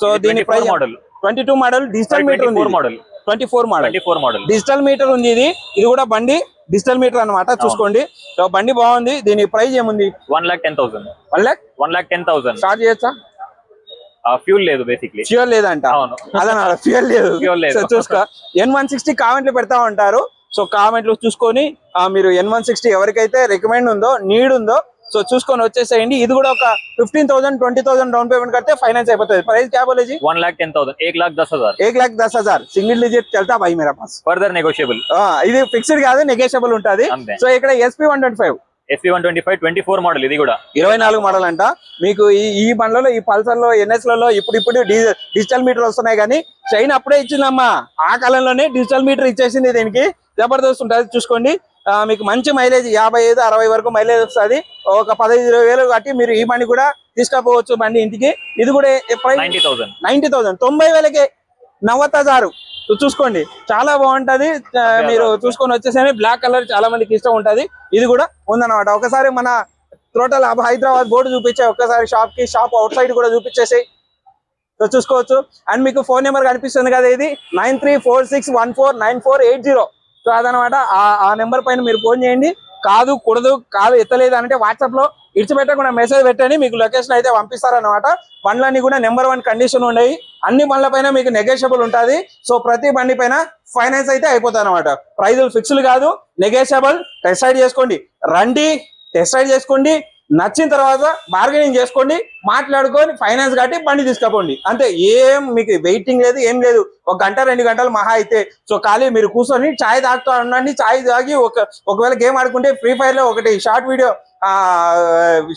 సో దీని price model twenty two model digital meter ఉంది. Model twenty four model. Twenty four model. Digital meter ఉంది ఇది. ఇది కూడా బండి డిజిటల్ మీటర్ అన్నమాట చూసుకోండి. సో బండి బాగుంది. దీని ప్రైస్ ఏముంది? One lakh ten thousand. One lakh? One lakh ten thousand. Start చేయొచ్చా? ఫ్యూల్ లేదు బేసిక్లీ ఫ్యూయల్ లేదంట. అవును. ఫ్యూయల్ లేదు. Fuel లేదు. చూసుకో. ఎన్ వన్ సిక్స్టీ కామెంట్లు పెడతా ఉంటారు. సో కామెంట్లు చూసుకొని మీరు ఎన్ వన్ సిక్స్టీ ఎవరికైతే రికమెండ్ ఉందో నీడ్ ఉందో సో చూసుకొని వచ్చేసేయండి. ఇది కూడా ఒక fifteen thousand twenty thousand down payment కడితే ఫైనాన్స్ అయిపోతుంది. ప్రైస్ क्या వన్ जी టెన్ థౌసండ్ टेन थाउजेंड एक लाख दस हजार एक लाख సింగిల్ డిజిట్ చల్తా బై మేరా పాస్ ఫర్దర్ నెగోషియబుల్ ఇది ఫిక్స్డ్ కాదు నెగోషియబుల్ ఉంటుంది. సో ఇక్కడ SP one twenty five SP one twenty five twenty four model ఇది కూడా. ఇరవై నాలుగు మోడల్ అంట. మీకు ఈ ఈ బండ్లలో ఈ పల్సర్లో ఎన్ఎస్లలో ఇప్పుడు ఇప్పుడు డిజిటల్ మీటర్ వస్తున్నాయి కానీ చైన్ అప్పుడే ఇచ్చిందమ్మా. ఆ కాలంలోనే డిజిటల్ మీటర్ ఇచ్చేసింది దీనికి. జబర్దస్త్ ఉంటుంది చూసుకోండి. మీకు మంచి మైలేజ్ యాభై ఐదు అరవై వరకు మైలేజ్ వస్తుంది. ఒక పదహైదు ఇరవై వేలు కట్టి మీరు ఈ బండి కూడా తీసుకపోవచ్చు బండి ఇంటికి. ఇది కూడా నైన్టీ థౌసండ్. తొంభై వేలకే నవ్వతాజారు చూసుకోండి. చాలా బాగుంటది. మీరు చూసుకొని వచ్చేసరి బ్లాక్ కలర్ చాలా మందికి ఇష్టం ఉంటది. ఇది కూడా ఉందన్నమాట. ఒకసారి మన టోటల్ హైదరాబాద్ బోర్డు చూపించే ఒక్కసారి షాప్కి షాప్ అవుట్ సైడ్ కూడా చూపించేసి చూసుకోవచ్చు. అండ్ మీకు ఫోన్ నెంబర్ కనిపిస్తుంది కదా ఇది? Nine three four six one four nine four eight zero. So అదనమాట ఆ- ఆ నెంబర్ పైన మీరు ఫోన్ చేయండి. కాదు కూడదు కాదు ఎత్తలేదు అంటే వాట్సాప్లో ఇడిచిపెట్టకుండా మెసేజ్ పెట్టండి. మీకు లొకేషన్ అయితే పంపిస్తారనమాట బండ్లన్నీ కూడా నెంబర్ వన్ కండిషన్ ఉన్నాయి అన్ని బండ్ల పైన మీకు నెగోషియబుల్ ఉంటుంది. సో ప్రతి బండి పైన ఫైనాన్స్ అయితే అయిపోతుంది అనమాట ప్రైజులు ఫిక్స్డ్ కాదు. నెగోషియబుల్ టెస్ట్ రైడ్ చేసుకోండి. రండి. టెస్ట్ రైడ్ చేసుకోండి. నచ్చిన తర్వాత బార్గెనింగ్ చేసుకోండి మాట్లాడుకొని ఫైనాన్స్ కట్టి బండి తీసుకపోండి. అంతే ఏం మీకు వెయిటింగ్ లేదు ఏం లేదు. ఒక గంట రెండు గంటలు మహా అయితే. సో ఖాళీ మీరు కూర్చొని చాయ్ తాగుతూ ఉండండి చాయ్ తాగి ఒక ఒకవేళ గేమ్ ఆడుకుంటే ఫ్రీ ఫైర్లో ఒకటి షార్ట్ వీడియో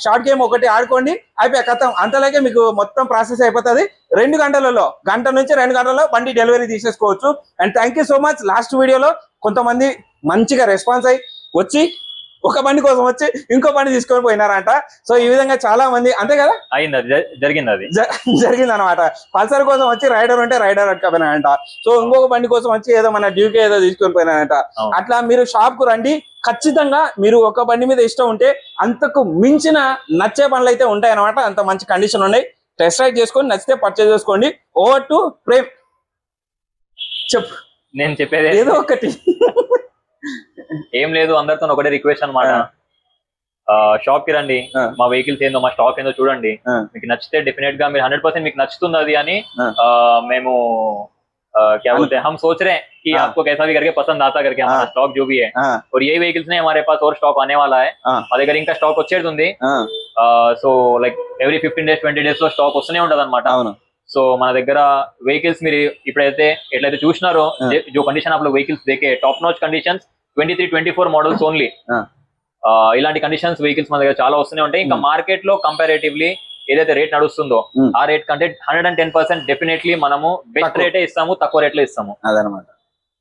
షార్ట్ గేమ్ ఒకటి ఆడుకోండి అయిపోయి కథం. అంతలాగే మీకు మొత్తం ప్రాసెస్ అయిపోతుంది. రెండు గంటలలో గంట నుంచి రెండు గంటలలో బండి డెలివరీ తీసేసుకోవచ్చు. And thank you so much last వీడియోలో కొంతమంది మంచిగా రెస్పాన్స్ అయ్యి వచ్చి ఒక బండి కోసం వచ్చి ఇంకో బండి తీసుకొని పోయినారంట. సో ఈ విధంగా చాలా మంది అంతే కదా? అయింది అది జరిగింది అది. జరిగింది అనమాట పల్సర్ కోసం వచ్చి రైడర్ ఉంటే రైడర్ పట్టుకపోయినారంట సో ఇంకొక బండి కోసం వచ్చి ఏదో మన డ్యూకే ఏదో తీసుకొని పోయినారంట. అట్లా మీరు షాప్కు రండి. ఖచ్చితంగా మీరు ఒక బండి మీద ఇష్టం ఉంటే అంతకు మించిన నచ్చే బండ్లు అయితే ఉంటాయి అనమాట అంత మంచి కండిషన్ ఉన్నాయి. టెస్ట్ రైడ్ చేసుకొని నచ్చితే పర్చేజ్ చేసుకోండి. ఓవర్ టు ప్రేమ్ చెప్పు. నేను చెప్పేది. ఏదో ఒకటి. ఏం లేదు అందరితో ఒకటే రిక్వెస్ట్ అనమాట షాప్ కి రండి ఆ. మా వెహికల్స్ ఏందో మా స్టాక్ ఏందో చూడండి ఆ. మీకు నచ్చితే డెఫినెట్ గా మీరు హండ్రెడ్ परसेंट మీకు నచ్చుతుంది అది అని ఆ. ఆ, మేము आ, क्या बोलते हैं हम सोच रहे हैं कि हाँ। आपको कैसा भी करके पसंद आता करके हमारा हाँ। स्टॉक जो भी है ఆ, और यही व्हीकल्स ने हमारे पास और स्टॉक आने वाला है हाँ। మా దగ్గర ఇంకా స్టాక్ వచ్చేది ఉంది ఆ, so like every fifteen days twenty days లో స్టాక్ వస్తూనే ఉంటది అనమాట అవును సో మన దగ్గర వెహికల్స్ మీరు ఇప్పుడైతే ఎట్లయితే చూసినారో ఆ. जे- जो कंडीशन आप लोग व्हीकल्स देखे top notch conditions twenty three twenty four models only. ఇలాంటి కండిషన్స్ వెహికల్స్ మన దగ్గర చాలా వస్తూనే ఉంటాయి ఇంకా. మార్కెట్లో కంపారేటివ్లీ ఏదైతే రేట్ నడుస్తుందో Hmm. ఆ రేట్ కంటే hundred and ten percent definitely మనము బెస్ట్. రేటే ఇస్తాము తక్కువ రేట్లో ఇస్తాము అదనమాట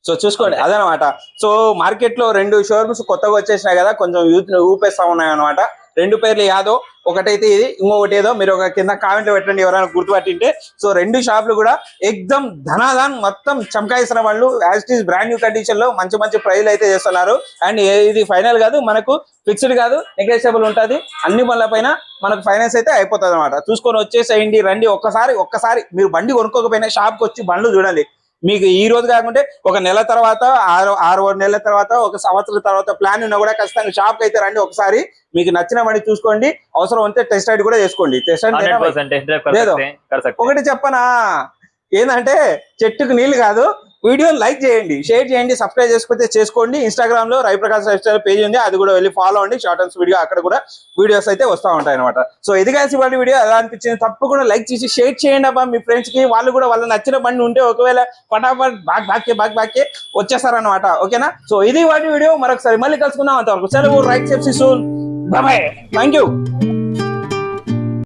సో చూసుకోండి అదనమాట సో మార్కెట్లో రెండు షోరూమ్స్ కొత్తగా వచ్చేసినాయి కదా కొంచెం యూత్ ఊపేస్తా ఉన్నాయి అనమాట రెండు పేర్లు యాదో ఒకటైతే ఇది ఇంకొకటి ఏదో మీరు ఒక కింద కామెంట్ పెట్టండి ఎవరైనా గుర్తుపట్టింటే. సో రెండు షాపులు కూడా ఎగ్దమ్ ధనాదాన్ మొత్తం చమకాయిస్తున్న వాళ్ళు as it is brand new కండిషన్లో మంచి మంచి ప్రైజ్లు అయితే చేస్తున్నారు. అండ్ ఇది ఫైనల్ కాదు మనకు ఫిక్స్డ్ కాదు నెగ్లెషియబుల్ ఉంటది. అన్ని పనుల పైన మనకు ఫైనాన్స్ అయితే అయిపోతుంది అనమాట చూసుకొని వచ్చేసేయండి రండి ఒక్కసారి ఒక్కసారి మీరు బండి కొనుక్కోకపోయినా షాప్కి వచ్చి బండ్లు చూడండి. మీకు ఈ రోజు కాకుంటే ఒక నెల తర్వాత ఆరు ఆరు నెలల తర్వాత ఒక సంవత్సరం తర్వాత ప్లాన్ ఉన్నా కూడా ఖచ్చితంగా షాప్ అయితే రండి ఒకసారి. మీకు నచ్చిన చూసుకోండి. అవసరం ఉంటే టెస్ట్ రైడ్ కూడా చేసుకోండి. టెస్ట్ రైడ్ లేదు. ఒకటి చెప్పనా? ఏంటంటే చెట్టుకు నీళ్ళు కాదు. వీడియో లైక్ చేయండి షేర్ చేయండి సబ్స్క్రైబ్ చేసుకుంటే చేసుకోండి. ఇన్స్టాగ్రామ్లో రవిప్రకాష్ లైఫ్ స్టైల్ పేజ్ ఉంది. అది కూడా వెళ్ళి ఫాలో అండి షార్ట్ అండ్స్ వీడియో అక్కడ కూడా వీడియోస్ అయితే వస్తూ ఉంటాయి అనమాట సో ఇది కలిసి వాళ్ళ వీడియో ఎలా అనిపించింది? తప్పకుండా లైక్ చేసి షేర్ చేయండి అబ్బా మీ ఫ్రెండ్స్కి. వాళ్ళు కూడా వాళ్ళ నచ్చిన బండి ఉంటే ఒకవేళ పటాపట్ బాక్ బాక్కే బాక్ బాక్కే వచ్చేస్తారనమాట ఓకేనా సో ఇది వాటి వీడియో మరొకసారి మళ్ళీ కలుసుకుందాం. అంతవరకు సెలవు. రైట్ సెప్సి సూన్ బాయ్ థ్యాంక్ యూ